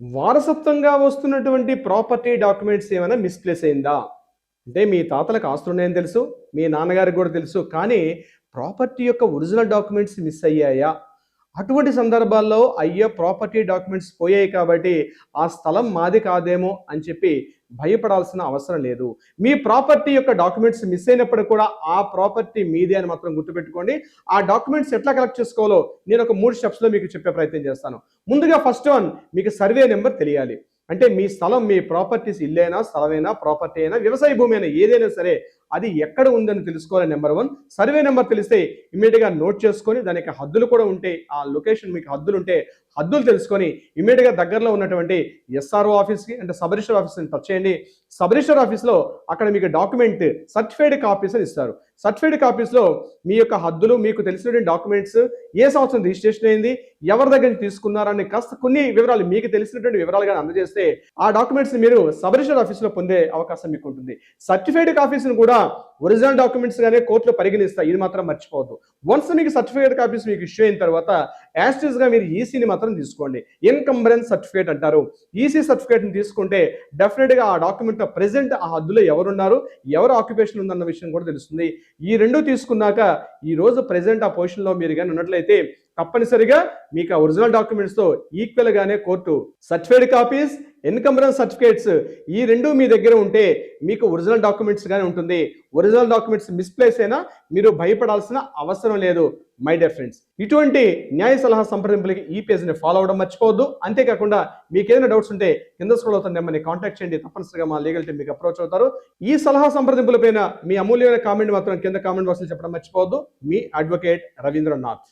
వారసత్వంగా వస్తున్నటువంటి property documents ఏమైనా మిస్ప్లేస్ అయిందా? అంటే మీ తాతలకు ఆస్తులు ఉన్నాయని తెలుసు మీ నాన్నగారికి కూడా తెలుసు కానీ ప్రాపర్టీ యొక్క ఒరిజినల్ డాక్యుమెంట్స్ మిస్ అయ్యాయా? అటువంటి సందర్భాల్లో అయ్యో ప్రాపర్టీ డాక్యుమెంట్స్ పోయాయి కాబట్టి ఆ స్థలం మాది కాదేమో అని చెప్పి భయపడాల్సిన అవసరం లేదు. మీ ప్రాపర్టీ యొక్క డాక్యుమెంట్స్ మిస్ అయినప్పుడు కూడా ఆ ప్రాపర్టీ మీదే అని మాత్రం గుర్తుపెట్టుకోండి. ఆ డాక్యుమెంట్స్ ఎట్లా కలెక్ట్ చేసుకోవాలో నేను ఒక మూడు స్టెప్స్లో మీకు చెప్పే ప్రయత్నం చేస్తాను. ముందుగా ఫస్ట్ వన్ మీకు సర్వే నెంబర్ తెలియాలి. అంటే మీ స్థలం మీ ప్రాపర్టీస్ ఇల్లైనా స్థలమైనా ప్రాపర్టీ అయినా వ్యవసాయ భూమి అయినా ఏదైనా సరే అది ఎక్కడ ఉందని తెలుసుకోవాలి నెంబర్ వన్ సర్వే నెంబర్ తెలిస్తే ఇమీడియట్గా నోట్ చేసుకొని దానికి హద్దులు కూడా ఉంటే ఆ లొకేషన్ మీకు హద్దులు ఉంటే హద్దులు తెలుసుకొని ఇమీడియట్గా దగ్గరలో ఉన్నటువంటి ఎస్ఆర్ఓ ఆఫీస్కి అంటే సబ్ రిజిస్టర్ ఆఫీస్ని టచ్ చేయండి. సబ్ రిజిస్టర్ ఆఫీస్లో అక్కడ మీకు డాక్యుమెంట్ సర్టిఫైడ్ కాపీస్ అని ఇస్తారు. సర్టిఫైడ్ కాపీస్లో మీ యొక్క హద్దులు మీకు తెలిసినటువంటి డాక్యుమెంట్స్ ఏ సంవత్సరం రిజిస్ట్రేషన్ అయింది ఎవరి దగ్గర నుంచి తీసుకున్నారని కాస్త కొన్ని వివరాలు మీకు తెలిసినటువంటి వివరాలుగా అందజేస్తే ఆ డాక్యుమెంట్స్ మీరు సబ్ రిజిస్టర్ ఆఫీస్లో పొందే అవకాశం మీకు ఉంటుంది. సర్టిఫైడ్ కాపీస్ని కూడా ఒరిజినల్ డాక్యుమెంట్స్ గానే కోర్టులో పరిగణిస్తాయి ఇది మాత్రం మర్చిపోవద్దు. వన్స్ మీకు సర్టిఫికేట్ కాపీస్ మీకు ఇష్యూ అయిన తర్వాత యాస్టిస్గా మీరు ఈసీని మాత్రం తీసుకోండి. ఇన్కంబరెన్స్ సర్టిఫికేట్ అంటారు. ఈసీ సర్టిఫికేట్ని తీసుకుంటే డెఫినెట్గా ఆ డాక్యుమెంట్ ప్రెసెంట్ ఆ హద్దులో ఎవరున్నారు ఎవరు ఆక్యుపేషన్ ఉందన్న విషయం కూడా తెలుస్తుంది. ఈ రెండు తీసుకున్నాక ఈ రోజు ప్రెసెంట్ ఆ పొజిషన్లో మీరు కానీ ఉన్నట్లయితే తప్పనిసరిగా మీకు ఆ original documents ఈక్వల్గానే court certified copies encumbrance certificates ఈ రెండు మీ దగ్గర ఉంటే మీకు ఒరిజినల్ డాక్యుమెంట్స్ కానీ ఉంటుంది. ఒరిజినల్ డాక్యుమెంట్స్ మిస్ప్లేస్ అయినా మీరు భయపడాల్సిన అవసరం లేదు మై డియర్ ఫ్రెండ్స్ ఇటువంటి న్యాయ సలహా సంప్రదింపులకి ఈ పేజ్ని ఫాలో అవ్వడం మర్చిపోవద్దు. అంతేకాకుండా మీకు ఏదైనా డౌట్స్ ఉంటే కింద స్కూల్ అవుతున్న నెంబర్ని కాంటాక్ట్ చేయండి. తప్పనిసరిగా మా లీగల్ టీం మీకు అప్రోచ్ అవుతారు. ఈ సలహా సంప్రదింపులపైన మీ అమూల్యమైన కామెంట్ మాత్రం కింద కామెంట్ బాక్స్లో చెప్పడం మర్చిపోవద్దు. మీ అడ్వకేట్ రవీంద్రనాథ్.